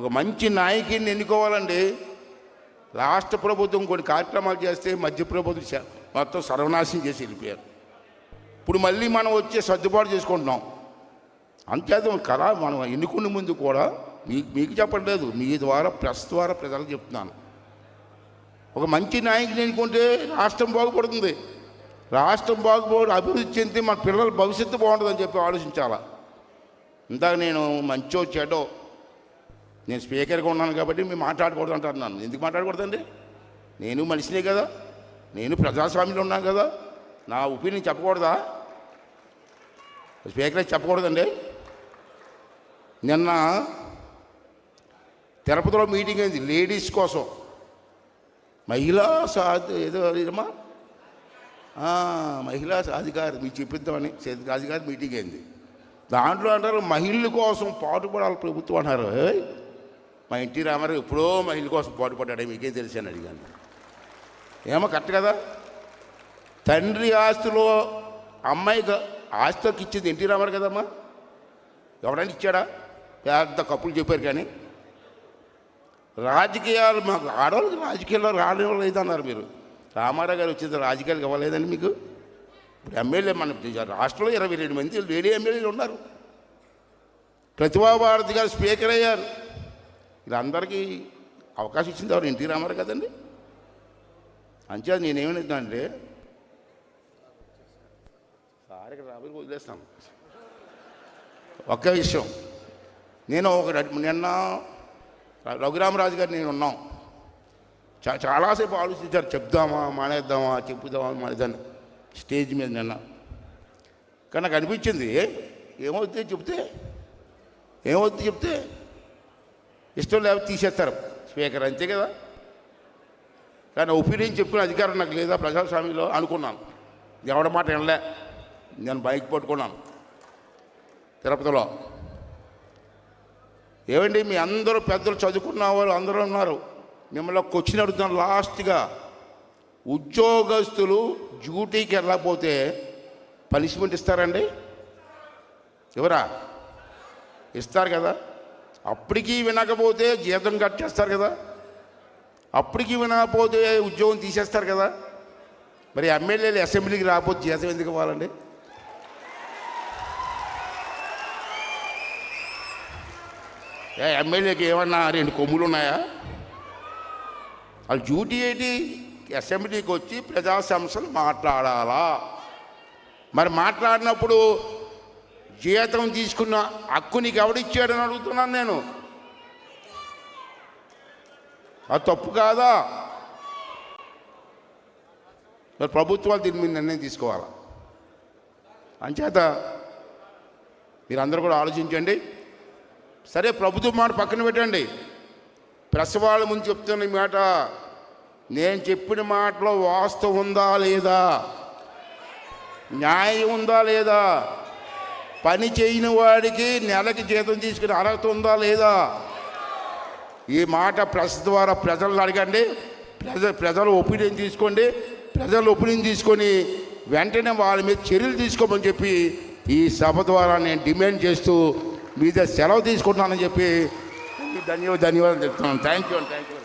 ఒక మంచి నాయకుడిని ఎన్నుకోవాలండి. రాష్ట్ర ప్రభుత్వం కొన్ని కార్యక్రమాలు చేస్తే మధ్య ప్రభుత్వం మొత్తం సర్వనాశనం చేసి వెళ్ళిపోయారు. ఇప్పుడు మళ్ళీ మనం వచ్చే సర్దుబాటు చేసుకుంటున్నాం. అంతేత కదా మనం ఎన్నుకునే ముందు కూడా మీకు మీకు చెప్పట్లేదు మీ ద్వారా ప్రెస్ ద్వారా ప్రజలకు చెప్తున్నాను. ఒక మంచి నాయకుని ఎన్నుకుంటే రాష్ట్రం బాగుపడుతుంది. రాష్ట్రం బాగుపడి అభివృద్ధి చెందితే మన పిల్లల భవిష్యత్తు బాగుంటుందని చెప్పి ఆలోచించాలా. ఇందాక నేను మంచో చెడో నేను స్పీకర్గా ఉన్నాను కాబట్టి మేము మాట్లాడకూడదు అంటున్నాను ఎందుకు మాట్లాడకూడదండి? నేను మనిషినే కదా. నేను ప్రజాస్వామ్యంలో ఉన్నాను కదా. నా ఒపీనియన్ చెప్పకూడదా? స్పీకర్ చెప్పకూడదండి. నిన్న తిరుపతిలో మీటింగ్ అయింది లేడీస్ కోసం. మహిళా సాధి ఏదో ఇదమ్మా? మహిళా సాధికారి మీకు చెప్పిద్దామని సాధికారి మీటింగ్ అయింది. దాంట్లో అంటారు మహిళల కోసం పాటుపడాలి ప్రభుత్వం అంటారు. మా ఎన్టీ రామారావు ఎప్పుడో మహిళల కోసం పాటుపడ్డాడు మీకేం తెలిసి అని అడిగాను. ఏమో కరెక్ట్ కదా? తండ్రి ఆస్తిలో అమ్మాయికి ఆస్తికి ఇచ్చింది ఎన్టీ రామారావు కదమ్మా? ఎవరైనా ఇచ్చాడా? పెద్ద కప్పులు చెప్పారు కానీ. రాజకీయాలు మాకు ఆడవాళ్ళకి రాజకీయాల్లో రానివ్వలేదన్నారు మీరు. రామారావు గారు వచ్చేది రాజకీయాలకు ఇవ్వలేదండి మీకు? ఇప్పుడు ఎమ్మెల్యే మన రాష్ట్రంలో ఇరవై రెండు మంది లేడీ ఎమ్మెల్యేలు ఉన్నారు. ప్రతిభా భారతి గారు స్పీకర్ అయ్యారు. వీళ్ళందరికీ అవకాశం ఇచ్చింది ఎవరు? ఎన్టీ రామారావు కదండి. అంచేది నేనేమనుకుంటున్నానంటే సార్ ఇక్కడ రాబోయే వదిలేస్తాను ఒక్క విషయం. నేను ఒక రెండు- నిన్న రఘురామరాజు గారు నేను ఉన్నాం. చా చాలాసేపు ఆలోచించారు చెప్దామా మానేద్దామా చెప్పుదామా మానేదాన్ని స్టేజ్ మీద నిన్న. కానీ నాకు అనిపించింది ఏమవుతుంది చెప్తే? ఏమవుతుంది చెప్తే? ఇష్టం లేకపోతే తీసేస్తారు. స్పీకర్ అంతే కదా? కానీ ఒపీనియన్ చెప్పుకునే అధికారం నాకు లేదా ప్రజాస్వామ్యంలో అనుకున్నాను. ఎవడ మాట వినలే. నేను బైక్ పట్టుకున్నాను. తిరుపతిలో. ఏమండి మీ అందరూ పెద్దలు చదువుకున్న వాళ్ళు అందరూ ఉన్నారు. మిమ్మల్ని క్వశ్చన్ అడుగుతున్నాను లాస్ట్గా. ఉద్యోగస్తులు డ్యూటీకి వెళ్ళకపోతే పనిష్మెంట్ ఇస్తారండి? ఎవరా? ఇస్తారు కదా? అప్పటికీ వినకపోతే జీతం కట్టేస్తారు కదా. అప్పటికి వినకపోతే ఉద్యోగం తీసేస్తారు కదా. మరి ఎమ్మెల్యేలు అసెంబ్లీకి రాకపోతే జీతం ఎందుకు ఇవ్వాలండి? ఏ ఎమ్మెల్యేకి ఏమన్నా రెండు కొమ్ములు ఉన్నాయా? వాళ్ళు డ్యూటీ ఏంటి? అసెంబ్లీకి వచ్చి ప్రజా సమస్యలు మాట్లాడాలా. మరి మాట్లాడినప్పుడు జీతం తీసుకున్న హక్కు నీకు ఎవడిచ్చాడని అడుగుతున్నాను నేను. అది తప్పు కాదా? మరి ప్రభుత్వాలు దీని మీద నిర్ణయం తీసుకోవాలా? అంచేత మీరందరూ కూడా ఆలోచించండి. సరే ప్రభుత్వం మాట పక్కన పెట్టండి. ప్రెస్ వాళ్ళ ముందు చెప్తున్న మాట నేను చెప్పిన మాటలో వాస్తవం ఉందా లేదా? న్యాయం ఉందా లేదా? పని చేయని వాడికి నెలకి జీతం తీసుకునే అర్హత ఉందా లేదా? ఈ మాట ప్రెస్ ద్వారా ప్రజలను అడగండి. ప్రజ ప్రజల ఒపీనియన్ తీసుకోండి. ప్రజల ఒపీనియన్ తీసుకొని వెంటనే వాళ్ళ మీద చర్యలు తీసుకోమని చెప్పి ఈ సభ ద్వారా నేను డిమాండ్ చేస్తూ మీద సెలవు తీసుకుంటున్నానని చెప్పి ధన్యవాదాలు ధన్యవాదాలు చెప్తున్నాను. Thank you thank you